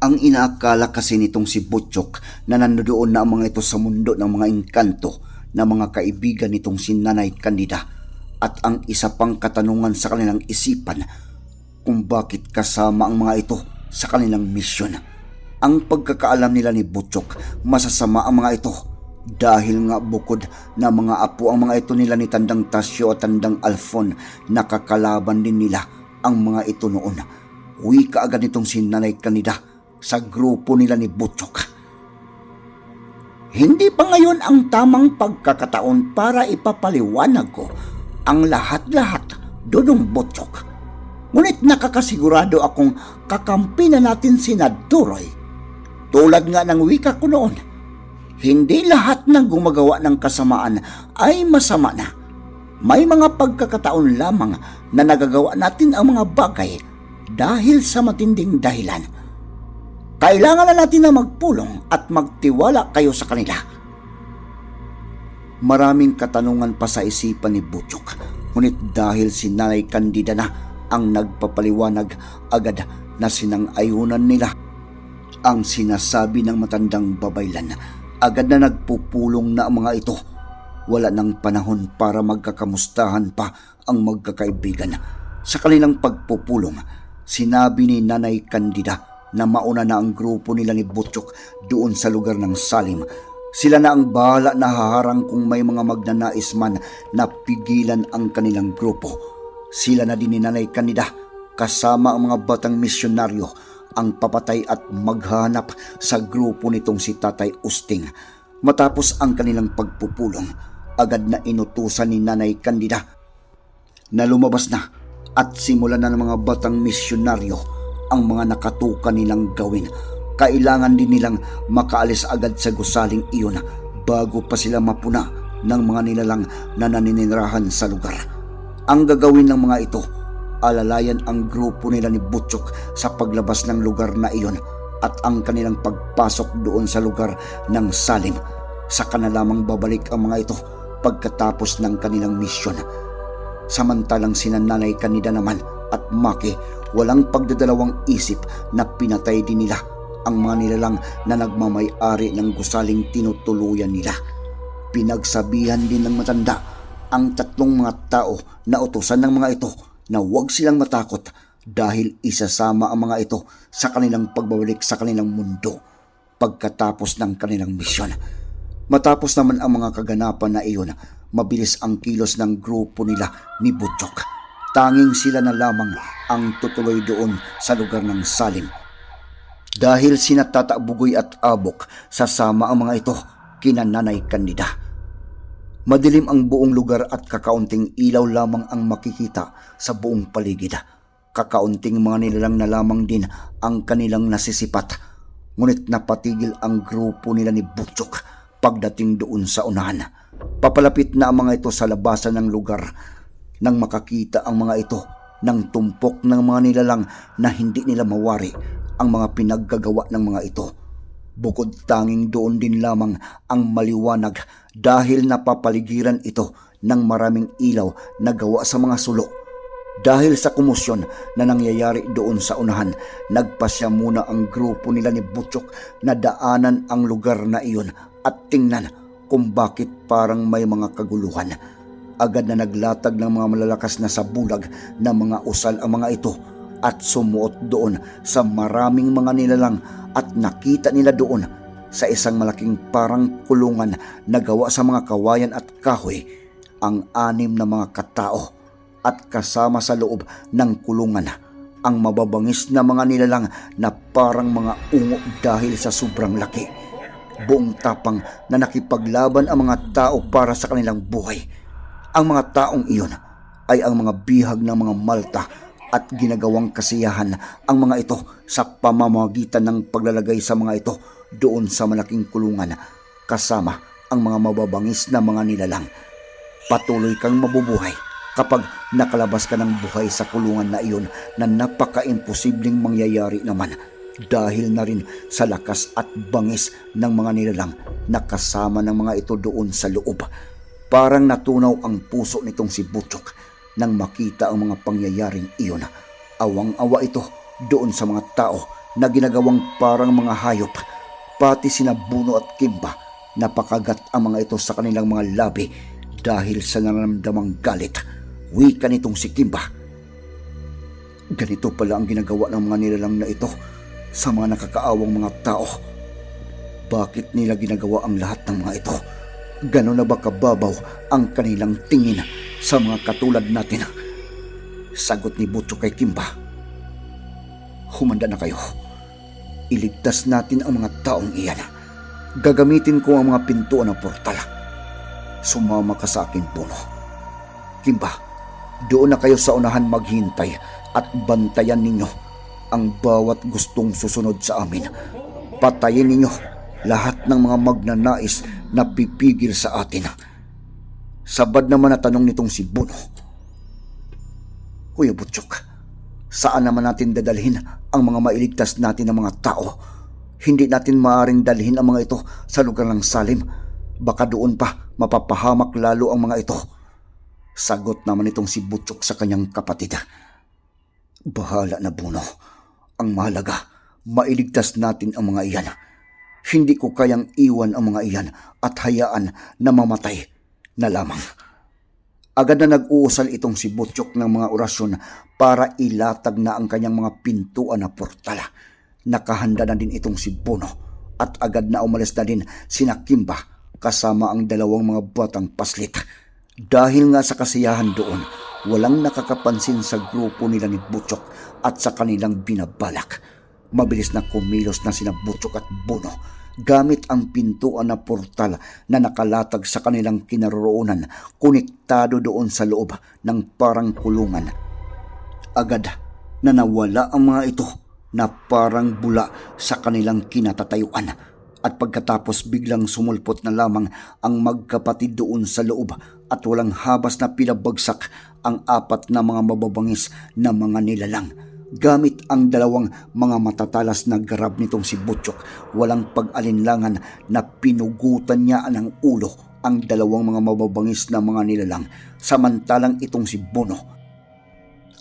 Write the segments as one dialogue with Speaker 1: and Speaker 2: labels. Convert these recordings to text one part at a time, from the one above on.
Speaker 1: Ang inaakala kasi nitong si Butchok na nandoon na ang mga ito sa mundo ng mga engkanto na mga kaibigan nitong si Nanay Candida at ang isa pang katanungan sa kanilang isipan kung bakit kasama ang mga ito sa kanilang misyon. Ang pagkakaalam nila ni Butchok, masasama ang mga ito dahil nga bukod na mga apo ang mga ito nila ni Tandang Tasyo at Tandang Alfon, nakakalaban din nila ang mga ito noon. Uwi ka agad nitong si Nanay Kanida sa grupo nila ni Butchok. Hindi pa ngayon ang tamang pagkakataon para ipapaliwanag ko ang lahat-lahat, Dudong Butchok. Ngunit nakakasigurado akong kakampi na natin si Naduroy. Tulad nga ng wika ko noon, hindi lahat ng gumagawa ng kasamaan ay masama na. May mga pagkakataon lamang na nagagawa natin ang mga bagay dahil sa matinding dahilan. Kailangan na natin na magpulong at magtiwala kayo sa kanila. Maraming katanungan pa sa isipan ni Butchok, ngunit dahil si Nanay Candida na ang nagpapaliwanag agad na sinang-ayunan nila ang sinasabi ng matandang babaylan. Agad na nagpupulong na ang mga ito. Wala nang panahon para magkakamustahan pa ang magkakaibigan. Sa kanilang pagpupulong, sinabi ni Nanay Candida na mauna na ang grupo nila ni Butchok doon sa lugar ng Salim. Sila na ang bahala na haharang kung may mga magnanais man na pigilan ang kanilang grupo. Sila na din ni Nanay Candida kasama ang mga batang misyonaryo ang papatay at maghanap sa grupo nitong si Tatay Usting. Matapos ang kanilang pagpupulong, agad na inutusan ni Nanay Candida na lumabas na at simulan na ng mga batang misyonaryo ang mga nakatukan nilang gawin. Kailangan din nilang makaalis agad sa gusaling iyon bago pa sila mapuna ng mga nilalang na naninirahan sa lugar. Ang gagawin ng mga ito, alalayan ang grupo nila ni Butchok sa paglabas ng lugar na iyon at ang kanilang pagpasok doon sa lugar ng Salim. Saka na lamang babalik ang mga ito pagkatapos ng kanilang misyon. Samantalang sinananay kanida naman at Maki walang pagdadalawang isip na pinatay din nila ang mga nilalang na nagmamay-ari ng gusaling tinutuluyan nila. Pinagsabihan din ng matanda ang tatlong mga tao na utusan ng mga ito na huwag silang matakot dahil isasama ang mga ito sa kanilang pagbabalik sa kanilang mundo pagkatapos ng kanilang misyon. Matapos naman ang mga kaganapan na iyon, mabilis ang kilos ng grupo nila ni Butchok. Tanging sila na lamang ang tutuloy doon sa lugar ng Salim. Dahil sina at Abok, sasama ang mga ito kina Nanay. Madilim ang buong lugar at kakaunting ilaw lamang ang makikita sa buong paligid. Kakaunting mga nilalang na lamang din ang kanilang nasisipat. Ngunit napatigil ang grupo nila ni Butchok pagdating doon sa unahan. Papalapit na ang mga ito sa labasan ng lugar nang makakita ang mga ito ng tumpok ng mga nilalang na hindi nila mawari ang mga pinaggagawa ng mga ito. Bukod tanging doon din lamang ang maliwanag dahil napapaligiran ito ng maraming ilaw na gawa sa mga sulo. Dahil sa kumusyon na nangyayari doon sa unahan, nagpasya muna ang grupo nila ni Butchok na daanan ang lugar na iyon at tingnan kung bakit parang may mga kaguluhan. Agad na naglatag ng mga malalakas na sabulag na mga usal ang mga ito at sumuot doon sa maraming mga nilalang at nakita nila doon sa isang malaking parang kulungan na gawa sa mga kawayan at kahoy ang anim na mga katao at kasama sa loob ng kulungan ang mababangis na mga nilalang na parang mga ungo dahil sa sobrang laki. Buong tapang na nakipaglaban ang mga tao para sa kanilang buhay. Ang mga taong iyon ay ang mga bihag ng mga Malta at ginagawang kasiyahan ang mga ito sa pamamagitan ng paglalagay sa mga ito doon sa malaking kulungan kasama ang mga mababangis na mga nilalang. Patuloy kang mabubuhay kapag nakalabas ka ng buhay sa kulungan na iyon na napaka-imposibleng mangyayari naman dahil na rin sa lakas at bangis ng mga nilalang na kasama ng mga ito doon sa loob. Parang natunaw ang puso nitong si Butchok nang makita ang mga pangyayaring iyon. Awang-awa ito doon sa mga tao na ginagawang parang mga hayop. Pati sina Buno at Kimba, napakagat ang mga ito sa kanilang mga labi dahil sa nararamdamang galit. Wika nitong si Kimba. Ganito pala ang ginagawa ng mga nilalang na ito sa mga nakakaawang mga tao. Bakit nila ginagawa ang lahat ng mga ito? Ganon na ba kababaw ang kanilang tingin sa mga katulad natin? Sagot ni Butcho kay Kimba. Humanda na kayo. Iligtas natin ang mga taong iyan. Gagamitin ko ang mga pintuan ng portal. Sumama ka sa akin, Puno. Kimba, doon na kayo sa unahan maghintay at bantayan ninyo ang bawat gustong susunod sa amin. Patayin ninyo lahat ng mga magnanais na pipigil sa atin. Sabad naman na tanong nitong si Buno. Kuya Butchok, saan naman natin dadalhin ang mga mailigtas natin ng mga tao? Hindi natin maaaring dalhin ang mga ito sa lugar ng salim. Baka doon pa mapapahamak lalo ang mga ito. Sagot naman itong si Butchok sa kanyang kapatid. Bahala na Buno. Ang mahalaga, mailigtas natin ang mga iyan. Hindi ko kayang iwan ang mga iyan at hayaan na mamatay na lamang. Agad na nag-uusal itong si Butchok ng mga orasyon para ilatag na ang kanyang mga pintuan na portala. Nakahanda na din itong si Bono at agad na umalis na din sina Kimba kasama ang dalawang mga batang paslit. Dahil nga sa kasiyahan doon, walang nakakapansin sa grupo nila ni Butchok at sa kanilang binabalak. Mabilis na kumilos na sina Butchok at Bono gamit ang pintuan na portal na nakalatag sa kanilang kinaroroonan, konektado doon sa loob ng parang kulungan. Agad na nawala ang mga ito na parang bula sa kanilang kinatatayuan at pagkatapos biglang sumulpot na lamang ang magkapatid doon sa loob at walang habas na pinabagsak ang apat na mga mababangis na mga nilalang. Gamit ang dalawang mga matatalas na garab nitong si Butchok, walang pag-alinlangan na pinugutan niya ng ulo ang dalawang mga mababangis na mga nilalang, samantalang itong si Bono.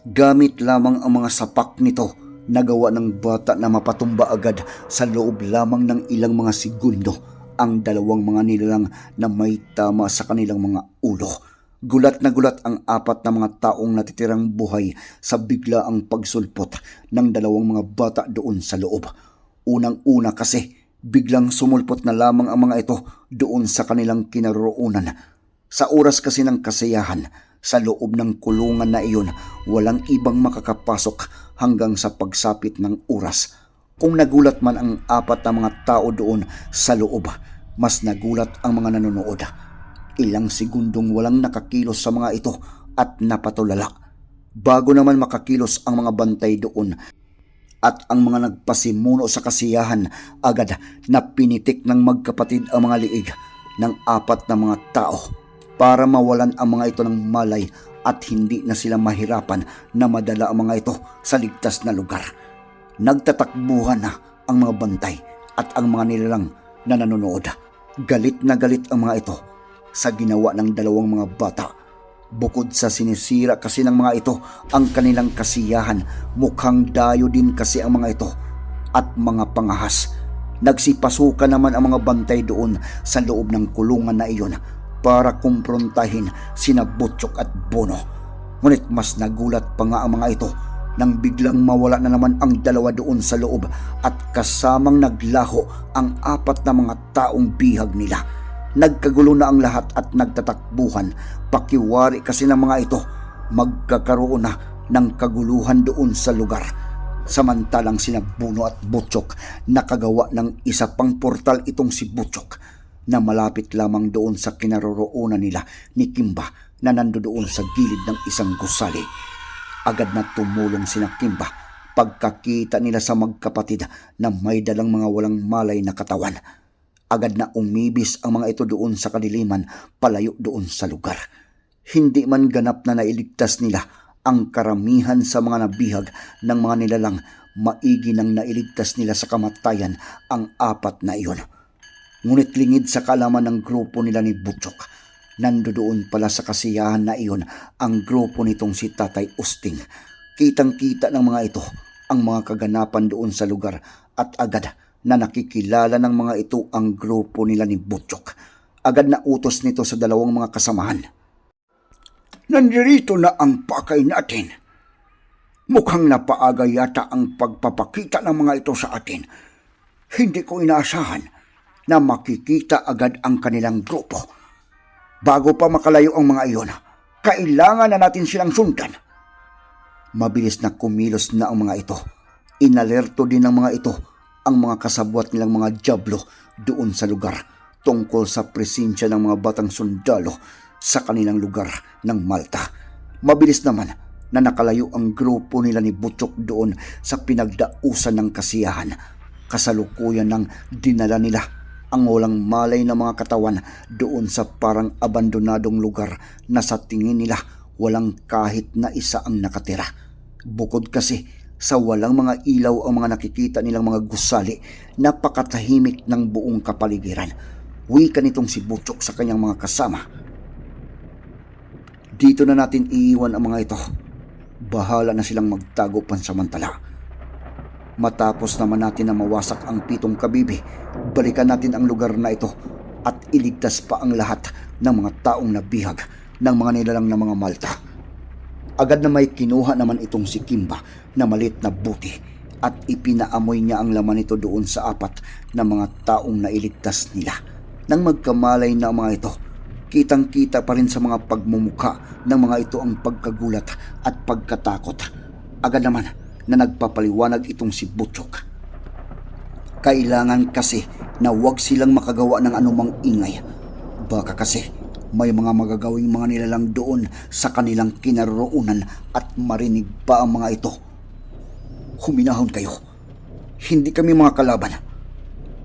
Speaker 1: Gamit lamang ang mga sapak nito nagawa ng bata na mapatumba agad sa loob lamang ng ilang mga segundo ang dalawang mga nilalang na may tama sa kanilang mga ulo. Gulat na gulat ang apat na mga taong natitirang buhay sa bigla ang pagsulpot ng dalawang mga bata doon sa loob. Unang-una kasi, biglang sumulpot na lamang ang mga ito doon sa kanilang kinaroroonan. Sa oras kasi ng kasiyahan, sa loob ng kulungan na iyon, walang ibang makakapasok hanggang sa pagsapit ng oras. Kung nagulat man ang apat na mga tao doon sa loob, mas nagulat ang mga nanonood. Ilang segundong walang nakakilos sa mga ito at napatulala. Bago naman makakilos ang mga bantay doon at ang mga nagpasimuno sa kasiyahan agad na pinitik ng magkapatid ang mga liig ng apat na mga tao para mawalan ang mga ito ng malay at hindi na sila mahirapan na madala ang mga ito sa ligtas na lugar. Nagtatakbuhan na ang mga bantay at ang mga nilalang na nanonood. Galit na galit ang mga ito sa ginawa ng dalawang mga bata. Bukod sa sinisira kasi ng mga ito ang kanilang kasiyahan, mukhang dayo din kasi ang mga ito at mga pangahas. Nagsipasukan naman ang mga bantay doon sa loob ng kulungan na iyon para kumprontahin sina Butchok at Bono. Ngunit mas nagulat pa nga ang mga ito nang biglang mawala na naman ang dalawa doon sa loob at kasamang naglaho ang apat na mga taong bihag nila. Nagkagulo na ang lahat at nagtatakbuhan. Pakiwari kasi ng mga ito, magkakaroon na ng kaguluhan doon sa lugar. Samantalang sina Buno at Butchok nakagawa ng isa pang portal itong si Butchok na malapit lamang doon sa kinaroroonan nila ni Kimba na nando doon sa gilid ng isang gusali. Agad na tumulong sina Kimba pagkakita nila sa magkapatid na may dalang mga walang malay na katawan. Agad na umibis ang mga ito doon sa kadiliman palayo doon sa lugar. Hindi man ganap na nailigtas nila ang karamihan sa mga nabihag ng mga nilalang maigi nang nailigtas nila sa kamatayan ang apat na iyon. Ngunit lingid sa kalaman ng grupo nila ni Butchok, nandoon pala sa kasiyahan na iyon ang grupo nitong si Tatay Usting. Kitang-kita ng mga ito ang mga kaganapan doon sa lugar at agad na nakikilala ng mga ito ang grupo nila ni Butchok. Agad na utos nito sa dalawang mga kasamahan. Nandirito na ang pakay natin. Mukhang napaaga yata ang pagpapakita ng mga ito sa atin. Hindi ko inaasahan na makikita agad ang kanilang grupo. Bago pa makalayo ang mga iyon, kailangan na natin silang sundan. Mabilis na kumilos na ang mga ito. Inalerto din ng mga ito ang mga kasabwat nilang mga jablo doon sa lugar tungkol sa presensya ng mga batang sundalo sa kanilang lugar ng Malta. Mabilis naman na nakalayo ang grupo nila ni Butchok doon sa pinagdausan ng kasiyahan. Kasalukuyan ng dinala nila ang walang malay na mga katawan doon sa parang abandonadong lugar na sa tingin nila walang kahit na isa ang nakatira. Bukod kasi sa walang mga ilaw ang mga nakikita nilang mga gusali, napakatahimik ng buong kapaligiran. Wika nitong si Butchok sa kanyang mga kasama. Dito na natin iiwan ang mga ito. Bahala na silang magtago pansamantala. Matapos naman natin na mawasak ang pitong kabibi, balikan natin ang lugar na ito at iligtas pa ang lahat ng mga taong nabihag ng mga nilalang na mga Malta. Agad na may kinuha naman itong si Kimba na malit na buti at ipinaamoy niya ang laman nito doon sa apat na mga taong nailigtas nila. Nang magkamalay na mga ito, kitang-kita pa rin sa mga pagmumuka ng mga ito ang pagkagulat at pagkatakot. Agad naman na nagpapaliwanag itong si Butchok. Kailangan kasi na huwag silang makagawa ng anumang ingay. Baka kasi may mga magagawing mga nilalang doon sa kanilang kinaroroonan at marinig pa ang mga ito. Huminahon kayo. Hindi kami mga kalaban.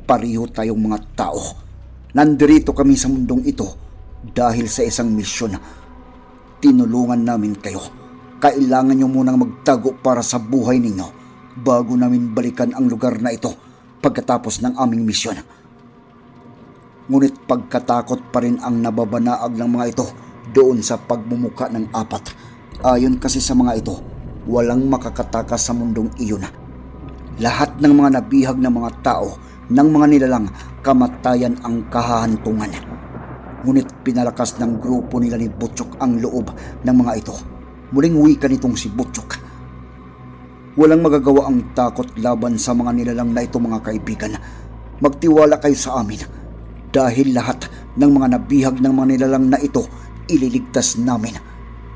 Speaker 1: Pariho tayong mga tao. Nandirito kami sa mundong ito dahil sa isang misyon. Tinulungan namin kayo. Kailangan nyo munang magtago para sa buhay ninyo bago namin balikan ang lugar na ito pagkatapos ng aming misyon. Ngunit pagkatakot pa rin ang nababanaag ng mga ito doon sa pagmumuka ng apat. Ayon kasi sa mga ito, walang makakatakas sa mundong iyon. Lahat ng mga nabihag ng mga tao ng mga nilalang kamatayan ang kahahantungan. Ngunit pinalakas ng grupo nila ni Butchok ang loob ng mga ito. Muling wika nitong si Butchok. Walang magagawa ang takot laban sa mga nilalang na ito mga kaibigan. Magtiwala kayo sa amin dahil lahat ng mga nabihag ng mga nilalang na ito ililigtas namin.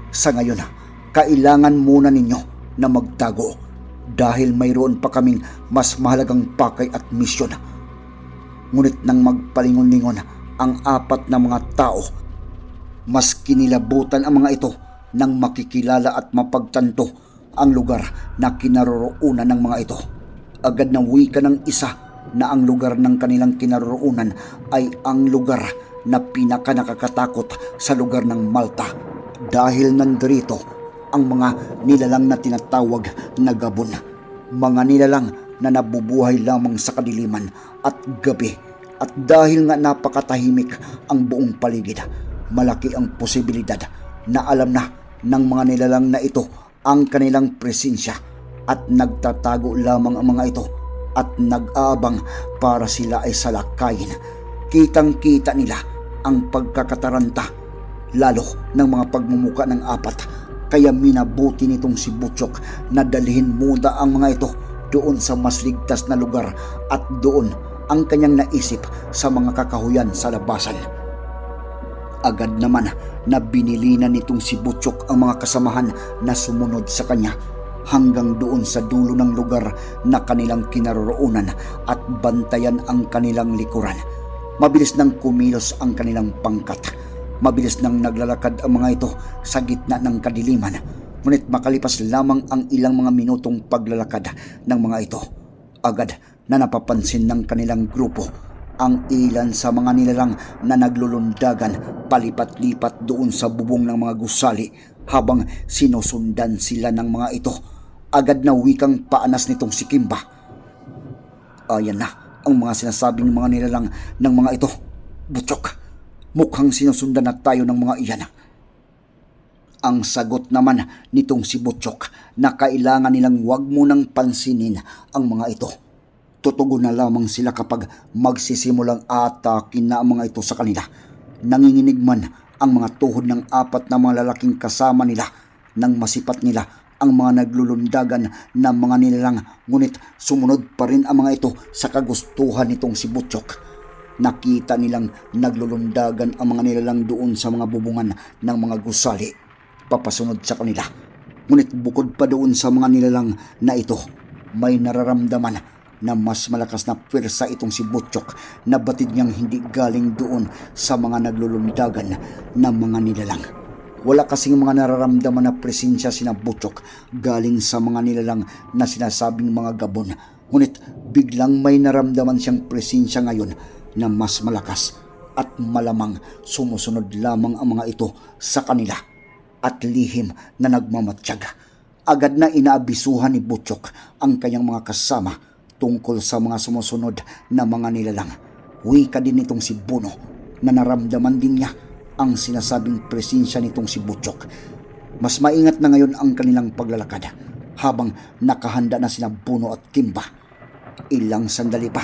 Speaker 1: Sa ngayon, kailangan muna ninyo na magtago dahil mayroon pa kaming mas mahalagang pakay at misyon. Ngunit nang magpalingon-lingon ang apat na mga tao, mas kinilabutan ang mga ito nang makikilala at mapagtanto ang lugar na kinaroroonan ng mga ito. Agad na wika ng isa na ang lugar ng kanilang kinaroroonan ay ang lugar na pinaka nakakatakot sa lugar ng Malta dahil nandito ang mga nilalang na tinatawag na gabon. Mga nilalang na nabubuhay lamang sa kadiliman at gabi at dahil nga napakatahimik ang buong paligid, malaki ang posibilidad na alam na ng mga nilalang na ito ang kanilang presensya at nagtatago lamang ang mga ito at nag-aabang para sila ay salakayin. Kitang-kita nila ang pagkakataranta lalo ng mga pagmumuka ng apat Kaya minabuti nitong si Butchok na dalhin muna ang mga ito doon sa mas ligtas na lugar at doon ang kanyang naisip sa mga kakahuyan sa labasan. Agad naman na binili na nitong si Butchok ang mga kasamahan na sumunod sa kanya hanggang doon sa dulo ng lugar na kanilang kinaroroonan at bantayan ang kanilang likuran. Mabilis nang kumilos ang kanilang pangkat. Mabilis nang naglalakad ang mga ito sa gitna ng kadiliman. Ngunit makalipas lamang ang ilang mga minutong paglalakad ng mga ito. Agad na napapansin ng kanilang grupo ang ilan sa mga nilalang na naglulundagan palipat-lipat doon sa bubong ng mga gusali habang sinusundan sila ng mga ito. Agad na wikang paanas nitong si Kimba. Ayan na ang mga sinasabi ng mga nilalang ng mga ito. Butchok, mukhang sinusundan na tayo ng mga iyan. Ang sagot naman nitong si Butchok na kailangan nilang wag munang pansinin ang mga ito. Tutugon na lamang sila kapag magsisimulang atakin na ang mga ito sa kanila. Nanginginig man ang mga tuhod ng apat na mga lalaking kasama nila nang masipat nila ang mga naglulundagan na mga nilalang ngunit sumunod pa rin ang mga ito sa kagustuhan nitong si Butchok. Nakita nilang naglulundagan ang mga nilalang doon sa mga bubungan ng mga gusali papasunod sa kanila. Ngunit bukod pa doon sa mga nilalang na ito, may nararamdaman na mas malakas na pwersa itong si Butchok na batid niyang hindi galing doon sa mga naglulundagan na mga nilalang. Wala kasing mga nararamdaman na presensya sina Butchok galing sa mga nilalang na sinasabing mga gabon. Ngunit biglang may naramdaman siyang presensya ngayon na mas malakas at malamang sumusunod lamang ang mga ito sa kanila at lihim na nagmamatsyag. Agad na inaabisuhan ni Butchok ang kanyang mga kasama tungkol sa mga sumusunod na mga nilalang. Wika din nitong si Bono na naramdaman din niya ang sinasabing presensya nitong si Butchok. Mas maingat na ngayon ang kanilang paglalakad habang nakahanda na sina Bono at Kimba. Ilang sandali pa,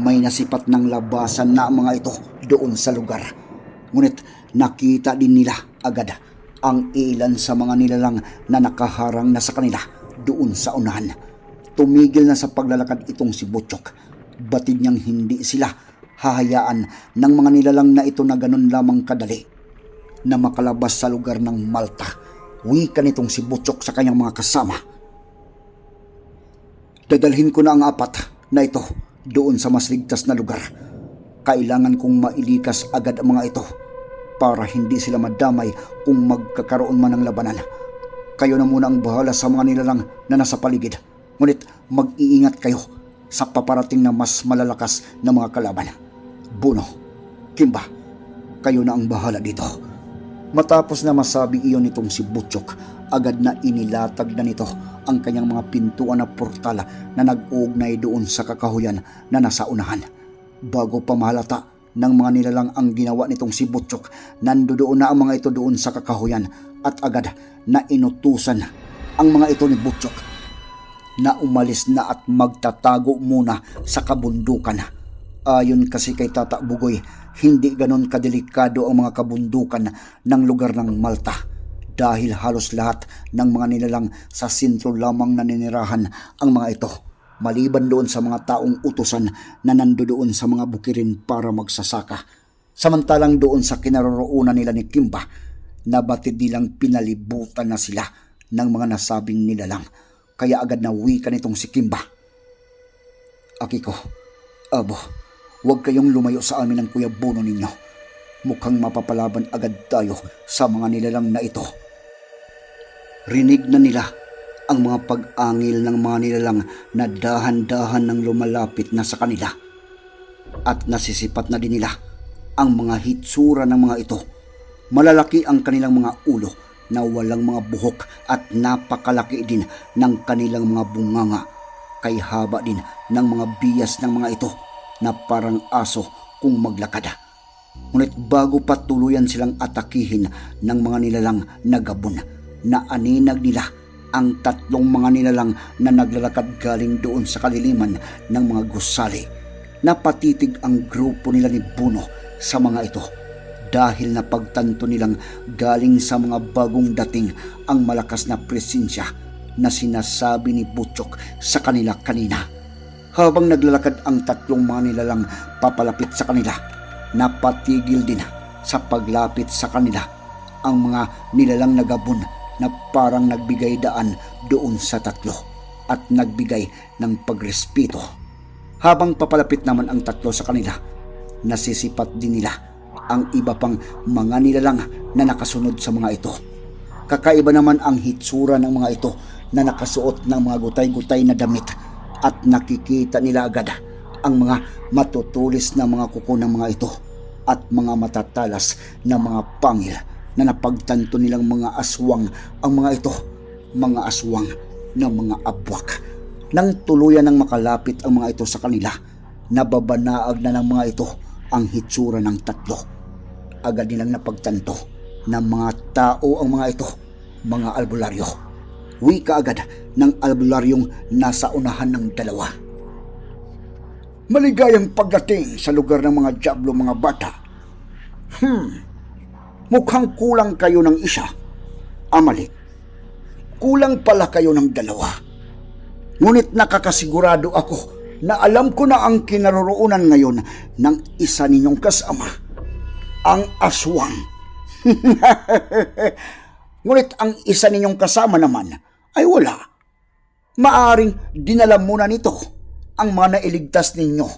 Speaker 1: may nasipat ng labasan na mga ito doon sa lugar. Ngunit nakita din nila agad ang ilan sa mga nilalang na nakaharang na sa kanila doon sa unahan. Tumigil na sa paglalakad itong si Butchok. Batid niyang hindi sila hahayaan ng mga nilalang na ito na ganun lamang kadali na makalabas sa lugar ng Malta. Wika nitong si Butchok sa kanyang mga kasama. Dadalhin ko na ang apat na ito doon sa mas ligtas na lugar. Kailangan kong mailikas agad ang mga ito para hindi sila madamay kung magkakaroon man ng labanan. Kayo na muna ang bahala sa mga nilalang na nasa paligid. Ngunit mag-iingat kayo sa paparating na mas malalakas na mga kalaban. Buno, Kimba, kayo na ang bahala dito. Matapos na masabi iyon nitong si Butchok, agad na inilatag na nito ang kanyang mga pintuan na portal na nag-uugnay doon sa kakahuyan na nasa unahan. Bago pa mahalata ng mga nilalang ang ginawa nitong si Butchok, nandoon na ang mga ito doon sa kakahuyan at agad na inutusan ang mga ito ni Butchok na umalis na at magtatago muna sa kabundukan. Ayon kasi kay Tata Bugoy, hindi ganon kadelikado ang mga kabundukan ng lugar ng Malta dahil halos lahat ng mga nilalang sa sentro lamang naninirahan ang mga ito maliban doon sa mga taong utusan na nandoon sa mga bukirin para magsasaka. Samantalang doon sa kinaroroonan nila ni Kimba, nabatid nilang pinalibutan na sila ng mga nasabing nilalang. Kaya agad na wika nitong si Kimba. Akiko, Abo, huwag kayong lumayo sa amin ng kuya Bono ninyo. Mukhang mapapalaban agad tayo sa mga nilalang na ito. Rinig na nila ang mga pag-angil ng mga nilalang na dahan-dahan ng lumalapit na sa kanila. At nasisipat na din nila ang mga hitsura ng mga ito. Malalaki ang kanilang mga ulo na walang mga buhok at napakalaki din ng kanilang mga bunganga. Kay haba din ng mga biyas ng mga ito na parang aso kung maglakad. Ngunit bago pa tuluyan silang atakihin ng mga nilalang na gabon, na aninag nila ang tatlong mga nilalang na naglalakad galing doon sa kaliliman ng mga gusali. Napatitig ang grupo nila ni Buno sa mga ito. dahil napagtanto nilang galing sa mga bagong dating ang malakas na presensya na sinasabi ni Butchok sa kanila kanina. Habang naglalakad ang tatlong mga nilalang papalapit sa kanila, napatigil din sa paglapit sa kanila ang mga nilalang nagabon na parang nagbigay daan doon sa tatlo at nagbigay ng pagrespeto. Habang papalapit naman ang tatlo sa kanila, nasisipat din nila ang iba pang mga nilalang na nakasunod sa mga ito. Kakaiba naman ang hitsura ng mga ito na nakasuot ng mga gutay-gutay na damit at nakikita nila agad ang mga matutulis na mga kuko ng mga ito at mga matatalas na mga pangil na napagtanto nilang mga aswang ang mga ito, mga aswang na mga abwak. Nang tuluyan ng makalapit ang mga ito sa kanila, nababanaag na ng mga ito ang hitsura ng tatlo. Agad nilang napagtanto na mga tao ang mga ito, mga albularyo. Wika agad ng albularyong nasa unahan ng dalawa. Maligayang pagdating sa lugar ng mga Diablo mga bata. Hmm, mukhang kulang kayo ng isa. Amalik, kulang pala kayo ng dalawa. Ngunit nakakasigurado ako na alam ko na ang kinaroroonan ngayon ng isa ninyong kasama, ang aswang. Ngunit ang isa ninyong kasama naman ay wala. Maaring dinala muna nito ang mga nailigtas ninyo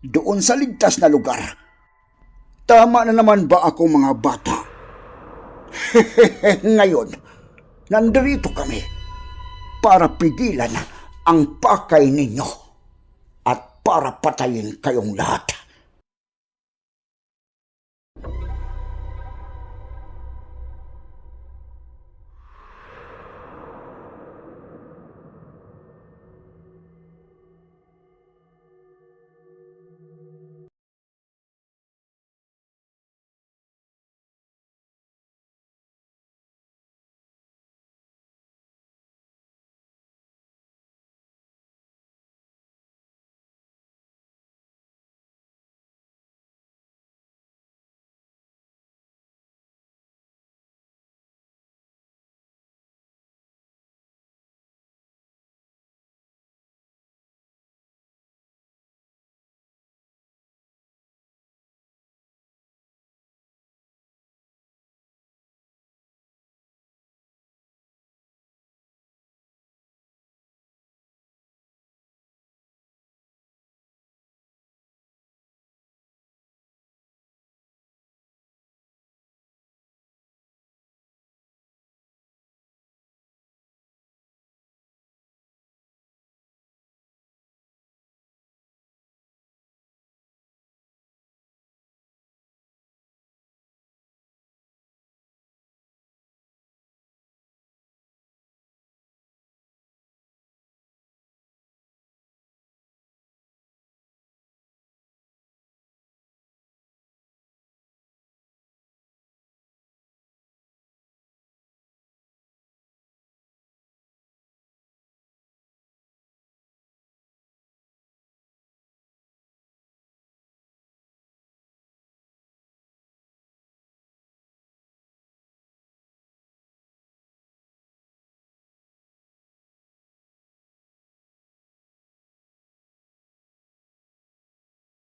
Speaker 1: doon sa ligtas na lugar. Tama na naman ba ako mga bata? Ngayon, nandirito kami para pigilan ang pakay ninyo at para patayin kayong lahat.